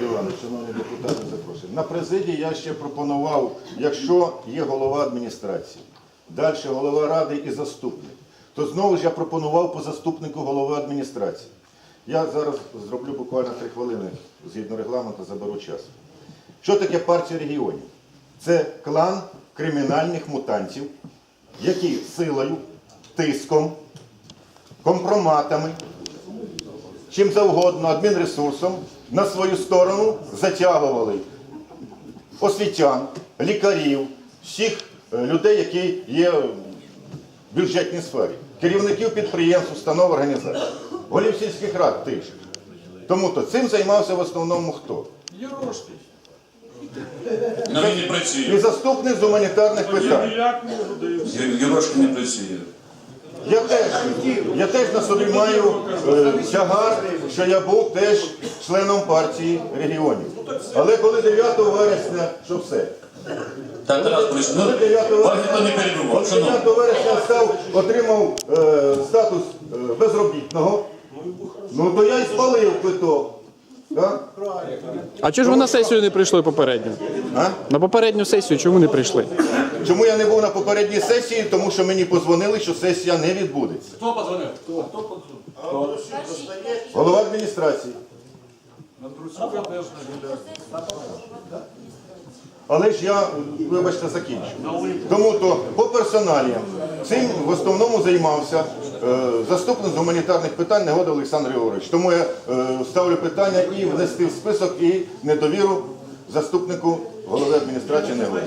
Григорій Іванович, шановні депутати, запрошую. На президії я ще пропонував, якщо є голова адміністрації, далі голова ради і заступник, то знову ж я пропонував по заступнику голови адміністрації. Я зараз зроблю буквально три хвилини згідно регламенту, заберу час. Що таке партія регіонів? Це клан кримінальних мутантів, які силою, тиском, компроматами, чим завгодно, адмінресурсом на свою сторону затягували освітян, лікарів, всіх е, людей, які є в бюджетній сфері, керівників підприємств, установ, організацій, голів сільських рад тих же. Тому то цим займався в основному хто? Єрошки. На він не І працює. заступник з гуманітарних питань. Як можу даю. Єрошки не працює. Я теж, я теж на собі маю е, тягар, що я був теж членом партії регіонів. Але коли 9 вересня, що все? Так, Тарас Борисович, ну, Коли 9 вас ніхто не перебував. коли Шановні. 9 вересня став, отримав е, статус е, безробітного, ну то я і спалив квиток. А чого ж ви на сесію не прийшли попередню? А? На попередню сесію чому не прийшли? Чому я не був на попередній сесії? Тому що мені позвонили, що сесія не відбудеться. Хто подзвонив? Голова адміністрації. На Друцюка теж. Але ж я, вибачте, закінчу. Тому то по персоналіям цим в основному займався заступник з гуманітарних питань Негода Олександр Григорович. Тому я е, ставлю питання і внести в список і недовіру заступнику голови адміністрації Негоди.